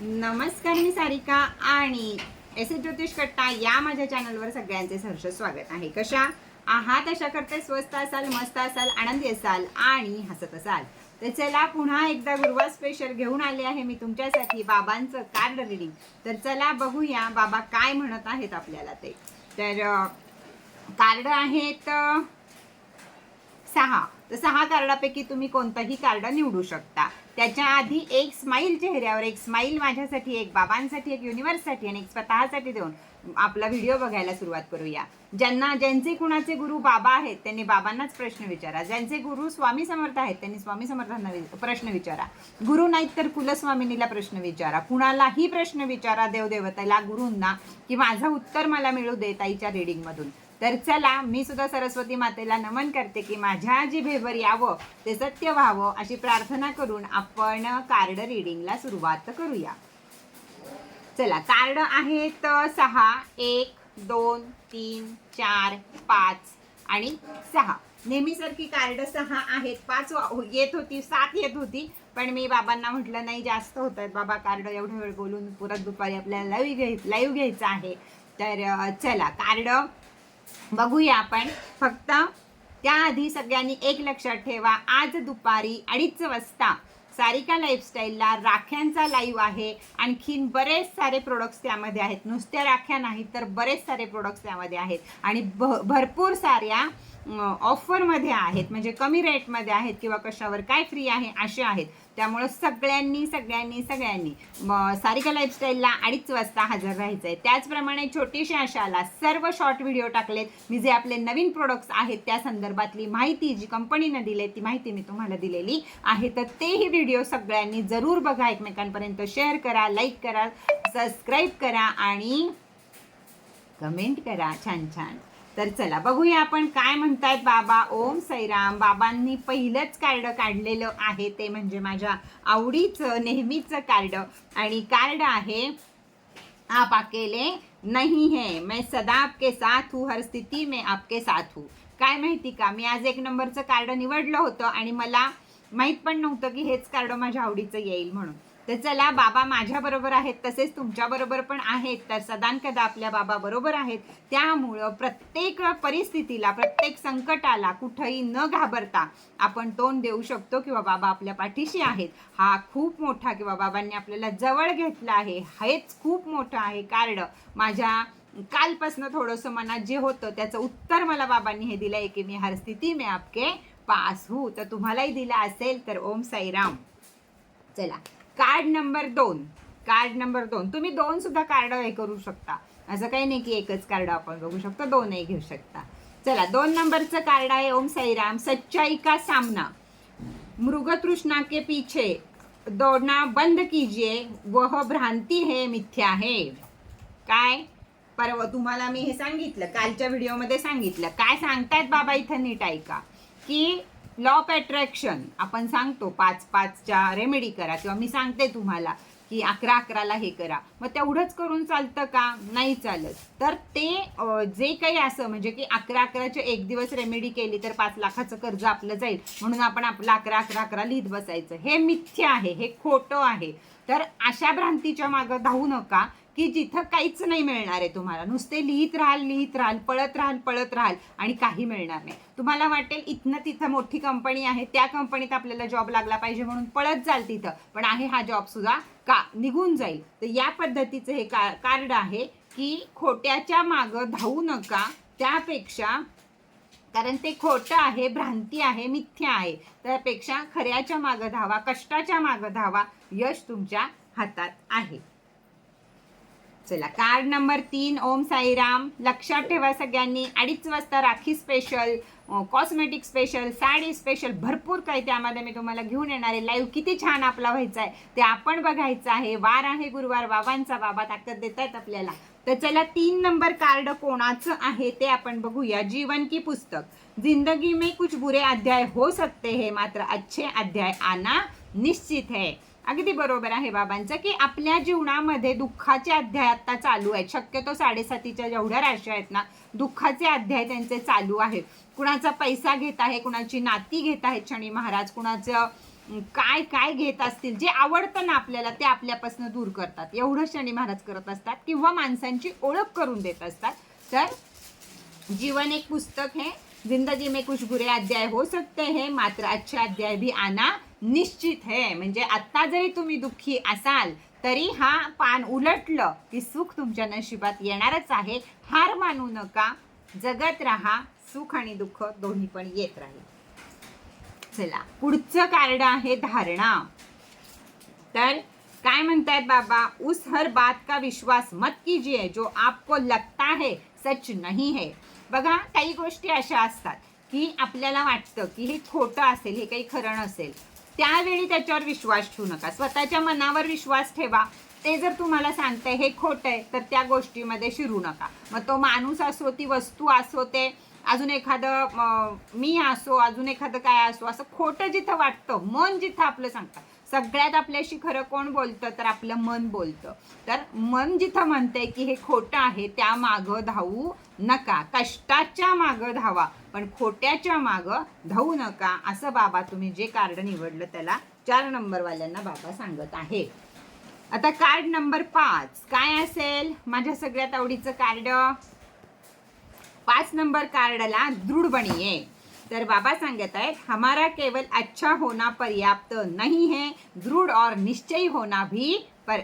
नमस्कार मी सारिका आणि S S ज्योतिष कट्टा या माझ्या चॅनलवर सगळ्यांचे सहर्ष स्वागत आहे. कशा? आहात अशा करते स्वस्त असाल मस्त असाल आनंदी असाल आणि हसत असाल. तर चला पुन्हा एकदा गुरुवार स्पेशल घेऊन आले आहे मी तुमच्यासाठी बाबांचं कार्ड रिडिंग तर चला बघूया बाबा काय म्हणत आहेत आपल्याला ते. तर कार्ड आहेत सहा. तर सहा कार्डापैकी तुम्ही कोणतंही कार्ड निवडू शकता. त्याच्या आधी एक स्माईल चेहऱ्यावर एक स्माईल माझ्यासाठी एक बाबांसाठी एक युनिव्हर्ससाठी आणि एक स्वतःसाठी देऊन आपला व्हिडिओ बघायला सुरुवात करूया. ज्यांना ज्यांचे कुणाचे गुरु बाबा आहेत त्यांनी बाबांनाच प्रश्न विचारा. ज्यांचे गुरु स्वामी समर्थ आहेत त्यांनी स्वामी समर्थांना प्रश्न विचारा. गुरु नाहीत तर कुलस्वामिनीला प्रश्न विचारा. कुणालाही प्रश्न विचारा देवदेवतेला गुरूंना की माझं उत्तर मला मिळू दे ताईच्या रिडिंगमधून. तर चला मी सुद्धा सरस्वती मातेला नमन करते की माझ्या जिभेवर यावं ते सत्य व्हावं अशी प्रार्थना करून आपण कार्ड रिडिंगला सुरुवात करूया. चला कार्ड आहेत सहा एक दोन तीन चार पाच आणि सहा. नेहमीसारखी कार्ड सहा आहेत पाच वा- हो, येत होती सात येत होती पण मी बाबांना म्हटलं नाही जास्त होत आहेत बाबा कार्ड एवढा वेळ बोलून परत दुपारी आपल्याला लाईव्ह घ्याय लाईव्ह घ्यायचं आहे. तर चला कार्ड बघूया आपण. फक्त त्याआधी सगळ्यांनी एक लक्षात ठेवा आज दुपारी अडीच वाजता सारिका लाईफस्टाईलला राख्यांचा लाईव्ह आहे. आणखीन बरेच सारे प्रोडक्ट्स त्यामध्ये आहेत. नुसत्या राख्या नाहीत तर बरेच सारे प्रोडक्ट्स त्यामध्ये आहेत. आणि भ भरपूर साऱ्या ऑफरमध्ये आहेत. म्हणजे कमी रेटमध्ये आहेत किंवा कशावर काय फ्री आहे असे आहेत. त्यामुळं सगळ्यांनी सगळ्यांनी सगळ्यांनी सारिका लाईफस्टाईलला अडीच वाजता हजर राहायचं आहे त्याचप्रमाणे छोटीशी आशाला सर्व शॉर्ट व्हिडिओ टाकलेत. मी जे आपले नवीन प्रोडक्ट्स आहेत त्या संदर्भातली माहिती जी कंपनीनं दिली ती माहिती मी तुम्हाला दिलेली आहे. तर तेही व्हिडिओ सगळ्यांनी जरूर बघा एकमेकांपर्यंत शेअर करा लाईक करा सबस्क्राईब करा आणि कमेंट करा. छान छान. तर चला बघूया आपण काय म्हणतायत बाबा. ओम सैराम. बाबांनी पहिलंच कार्ड काढलेलं आहे ते म्हणजे माझ्या आवडीचं नेहमीचं कार्ड. आणि कार्ड आहे आप अकेले नाही है. मैं सदा आपके साथ हूँ हर स्थिती में आपके साथ हूँ. काय माहिती का मी आज एक नंबरचं कार्ड निवडलं होतं आणि मला माहीत पण नव्हतं की हेच कार्ड माझ्या आवडीचं येईल म्हणून. तर चला बाबा माझ्या बरोबर आहेत तसेच तुमच्या बरोबर पण आहेत. तर सदानकदा आपल्या बाबा बरोबर आहेत त्यामुळं प्रत्येक परिस्थितीला प्रत्येक संकटाला कुठंही न घाबरता आपण तोंड देऊ शकतो किंवा बाबा आपल्या पाठीशी आहेत. हा खूप मोठा किंवा बाबांनी आपल्याला जवळ घेतला आहे. हेच खूप मोठं आहे कार्ड माझ्या कालपासनं थोडंसं मनात जे होतं त्याचं उत्तर मला बाबांनी हे दिलं आहे की मी हर स्थिती मी आपके पास हू. तर तुम्हालाही दिला असेल तर ओम साईराम. चला. कार्ड नंबर दोन. कार्ड नंबर दोन. तुम्ही दोन सुद्धा कार्ड हे करू शकता. असं काही नाही की एकच कार्ड आपण बघू शकतो दोनही घेऊ शकता. चला दोन नंबरचं कार्ड आहे ओम साईराम सच्चाई का सामना. मृगतृष्णा के पीछे दौड़ना बंद कीजिए वह भ्रांती हे मिथ्या आहे काय? परवा तुम्हाला मी हे सांगितलं कालच्या व्हिडिओमध्ये सांगितलं. काय सांगतायत बाबा इथं नीट ऐका. की लॉ ऑफ अट्रॅक्शन आपण सांगतो पाच पाचच्या रेमेडी करा. किंवा मी सांगते तुम्हाला की अकरा अकराला हे करा. मग तेवढंच करून चालतं का? नाही चालत. तर ते जे काही असं म्हणजे की अकरा अकराचे एक दिवस रेमेडी केली तर पाच लाखाचं कर्ज आपलं जाईल. म्हणून आपण आपलं अकरा अकरा अकरा लिहित बसायचं. हे मिथ्य आहे. हे खोटं आहे. तर अशा भ्रांतीच्या मागं धावू नका. की जिथं काहीच नाही मिळणार आहे तुम्हाला. नुसते लिहित राहाल लिहित राहाल पळत राहाल पळत राहाल आणि काही मिळणार नाही. तुम्हाला वाटेल इथनं तिथं मोठी कंपनी आहे त्या कंपनीत आपल्याला जॉब लागला पाहिजे म्हणून पळत जाल तिथं. पण आहे हा जॉब सुद्धा का निघून जाईल. तर या पद्धतीचं हे का कार्ड आहे की खोट्याच्या मागं धावू नका. त्यापेक्षा कारण ते खोटं आहे भ्रांती आहे मिथ्या आहे. त्यापेक्षा खऱ्याच्या मागं धावा कष्टाच्या मागं धावा यश तुमच्या हातात आहे. चला कार्ड नंबर तीन ओम साईराम. लक्षात ठेवा सगळ्यांनी. अडीच वाजता Rakhi special cosmetic special sari special भरपूर काही त्यामध्ये मी तुम्हाला घेऊन येणार आहे. लाईव्ह किती छान आपला व्हायचा आहे. ते आपण बघायचं आहे. वार आहे गुरुवार बाबांचा बाबा ताकद देत आहेत आपल्याला. तर चला तीन नंबर कार्ड कोणाचं आहे ते आपण बघूया. जीवन की पुस्तक. जिंदगी में कुछ बुरे अध्याय हो सकते हैं मात्र अच्छे अध्याय आना निश्चित है. अगदी बरोबर आहे बाबांचं की आपल्या जीवनामध्ये दुःखाचे अध्याय आता चालू आहेत. शक्यतो साडेसातीच्या जेवढ्या राशी आहेत ना दुःखाचे अध्याय त्यांचे चालू आहेत. कुणाचा पैसा घेत आहे कुणाची नाती घेत आहेत शनी महाराज कुणाचं काय काय घेत असतील जे आवडतं ना आपल्याला ते आपल्यापासून दूर करतात. एवढं शनी महाराज करत असतात किंवा माणसांची ओळख करून देत असतात. तर जीवन एक पुस्तक हे जिंदगी में कुछ बुरे अध्याय हो सकते हैं मात्र अच्छे अध्याय भी आना निश्चित है. म्हणजे आत्ता जरी तुम्ही दुःखी असाल तरी हा पान उलटलं की सुख तुमच्या नशिबात येणारच आहे. हार मानू नका जगत राहा सुख आणि दुःख दोन्ही पण येत राहील. चला पुढचं कार्ड आहे धारणा. तर काय म्हणतायत बाबा? उस हर बात का विश्वास मत कीजिए जो आपको लगता है सच नहीं है. बघा काही गोष्टी अशा असतात की आपल्याला वाटतं की हे खोटं असेल हे काही खरं नसेल. त्यावेळी त्याच्यावर विश्वास ठेवू नका. स्वतःच्या मनावर विश्वास ठेवा. ते जर तुम्हाला सांगतंय हे खोटं आहे तर त्या गोष्टीमध्ये शिरू नका. मग तो माणूस असो ती वस्तू असो ते अजून एखादं मी असो अजून एखादं काय असो असं खोटं जिथं वाटतं मन जिथं आपलं सांगतं सगळ्यात आपल्याशी खरं कोण बोलतं तर आपलं मन बोलतं. तर मन जिथं म्हणतंय की हे खोटं आहे त्या मागं धावू नका. कष्टाच्या मागं धावा पण खोट्याच्या मागं धावू नका असं बाबा तुम्ही जे कार्ड निवडलं त्याला चार नंबरवाल्यांना बाबा सांगत आहे. आता कार्ड नंबर पाच काय असेल? माझ्या सगळ्यात आवडीचं कार्ड? पाच नंबर कार्डला दृढ बनिए तर बाबा सांगत आहेत हमारा केवल अच्छा होना पर्याप्त नाही है दृढ़ और निश्चयी होना भी पर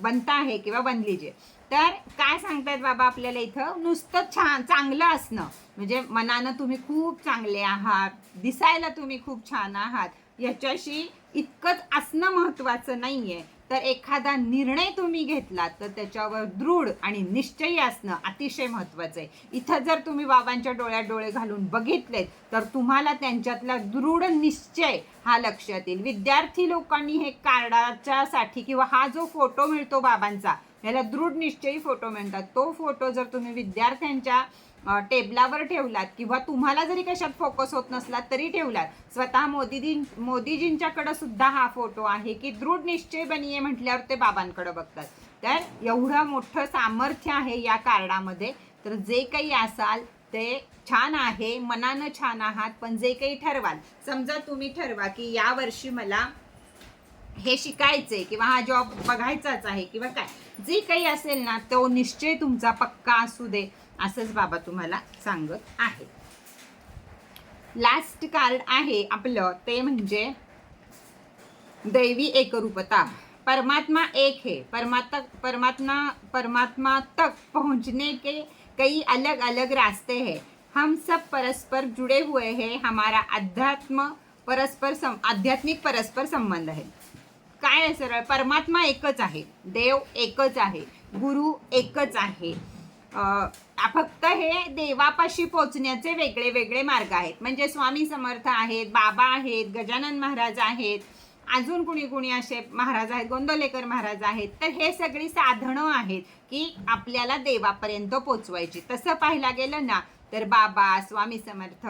बनता है किंवा बन लीजिए. तर काय सांगतायत बाबा आपल्याला इथं? नुसतं छान चांगलं असणं. म्हणजे मनानं तुम्ही खूप चांगले आहात दिसायला तुम्ही खूप छान आहात. याच्याशी इतकंच असणं महत्त्वाचं आहे तर एखादा निर्णय तुम्ही घेतलात तर त्याच्यावर दृढ आणि निश्चयी असणं अतिशय महत्त्वाचं आहे इथं जर तुम्ही बाबांच्या डोळ्यात डोळे घालून बघितलेत तर तुम्हाला त्यांच्यातला दृढ निश्चय हा लक्षात येईल. विद्यार्थी लोकांनी हे कार्डाच्या साठी किंवा हा जो फोटो मिळतो बाबांचा याला दृढ निश्चयी फोटो म्हणतात. तो फोटो जर तुम्ही विद्यार्थ्यांच्या टेबलावर ठेवलात किंवा तुम्हाला जरी कशात फोकस होत नसला तरी ठेवलात. स्वतः मोदीजी मोदीजींच्याकडं सुद्धा हा फोटो आहे की दृढ निश्चय बनिये म्हटल्यावर ते बाबांकडे बघतात. तर एवढं मोठं सामर्थ्य आहे या कार्डामध्ये. तर जे काही असाल ते छान आहे मनानं छान आहात पण जे काही ठरवाल समजा तुम्ही ठरवा की या वर्षी मला हे शिकायचे किंवा हा जॉब बघायचाच आहे किंवा काय जे काही असेल ना तो निश्चय तुमचा पक्का असू दे. असंच बाबा तुम्हाला सांगत आहे. लास्ट कार्ड आहे आपलं ते म्हणजे दैवी एकरूपता. परमात्मा एक है परमात्मा परमात्मा परमात्मा तक पहुंचने के कई अलग अलग रास्ते हैं. हम सब परस्पर जुड़े हुए हैं. हमारा अध्यात्म परस्पर सम आध्यात्मिक परस्पर संबंध है. काय सरळ? परमात्मा एकच आहे. देव एकच आहे. गुरु एकच आहे. फक्त हे देवापाशी पोचण्याचे वेगळे वेगळे मार्ग आहेत. म्हणजे स्वामी समर्थ आहेत बाबा आहेत गजानन महाराज आहेत अजून कुणी कुणी असे महाराज आहेत गोंदवलेकर महाराज आहेत. तर हे सगळी साधनं आहेत की आपल्याला देवापर्यंत पोचवायची. तसं पाहायला गेलं ना तर बाबा स्वामी समर्थ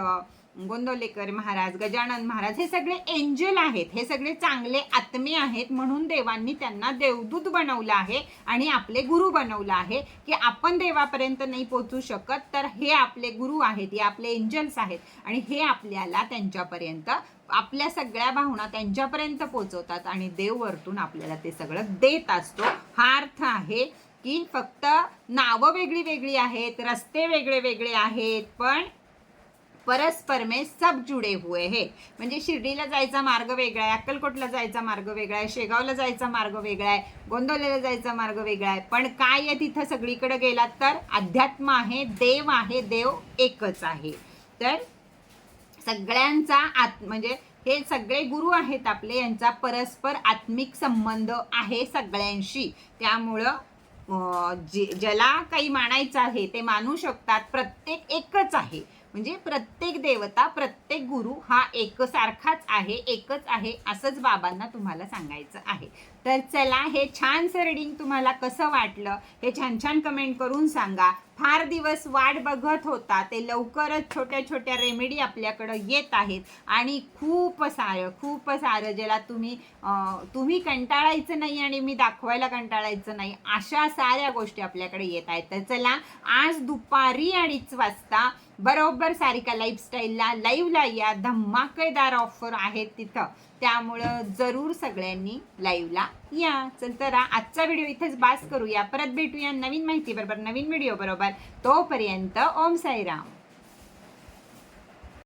गोंदवलेकर महाराज गजानन महाराज हे सगळे एंजल आहेत. हे सगळे चांगले आत्मे आहेत म्हणून देवांनी त्यांना देवदूत बनवलं आहे आणि आपले गुरु बनवलं आहे की आपण देवापर्यंत नाही पोचू शकत तर हे आपले गुरु आहेत हे आपले एंजल्स आहेत आणि हे आपल्याला त्यांच्यापर्यंत आपल्या सगळ्या भावना त्यांच्यापर्यंत पोचवतात आणि देव वरतून आपल्याला ते सगळं देत असतो. हा अर्थ आहे की फक्त नावं वेगळी वेगळी आहेत रस्ते वेगळे वेगळे आहेत पण परस्पर में सब जुडे हुए हे। म्हणजे शिर्डीला जायचा मार्ग वेगळा आहे अक्कलकोटला जायचा मार्ग वेगळा आहे शेगावला जायचा मार्ग वेगळा आहे गोंदवलेला जायचा मार्ग वेगळा आहे. पण काय आहे तिथं सगळीकडे गेलात तर अध्यात्म आहे देव आहे देव एकच आहे. तर सगळ्यांचा आत म्हणजे हे सगळे गुरु आहेत आपले यांचा परस्पर आत्मिक संबंध आहे सगळ्यांशी. त्यामुळं जे ज्याला काही मानायचं आहे ते मानू शकतात प्रत्येक एकच आहे. म्हणजे प्रत्येक देवता प्रत्येक गुरु हा एकसारखाच आहे एकच आहे असंच बाबांना तुम्हाला सांगायचं आहे. तर चला हे छानसं रीडिंग तुम्हाला कसं वाटलं हे छान छान कमेंट करून सांगा. फार दिवस वाट बघत होता ते लवकरच छोट्या छोट्या रेमेडी आपल्याकडं येत आहेत. आणि खूप सारं खूप सारं ज्याला तुम्ही तुम्ही कंटाळायचं नाही आणि मी दाखवायला कंटाळायचं नाही अशा साऱ्या गोष्टी आपल्याकडे येत आहेत. तर चला आज दुपारी अडीच वाजता बरोबर सारिका लाईफस्टाईलला लाईव्हला या धमाकेदार ऑफर आहेत तिथं. त्यामुळं जरूर सगळ्यांनी लाईव्हला या. चल तर आजचा व्हिडिओ इथेच बास करूया. परत भेटूया नवीन माहिती बरोबर नवीन व्हिडिओ बरोबर. तोपर्यंत ओम साईराम.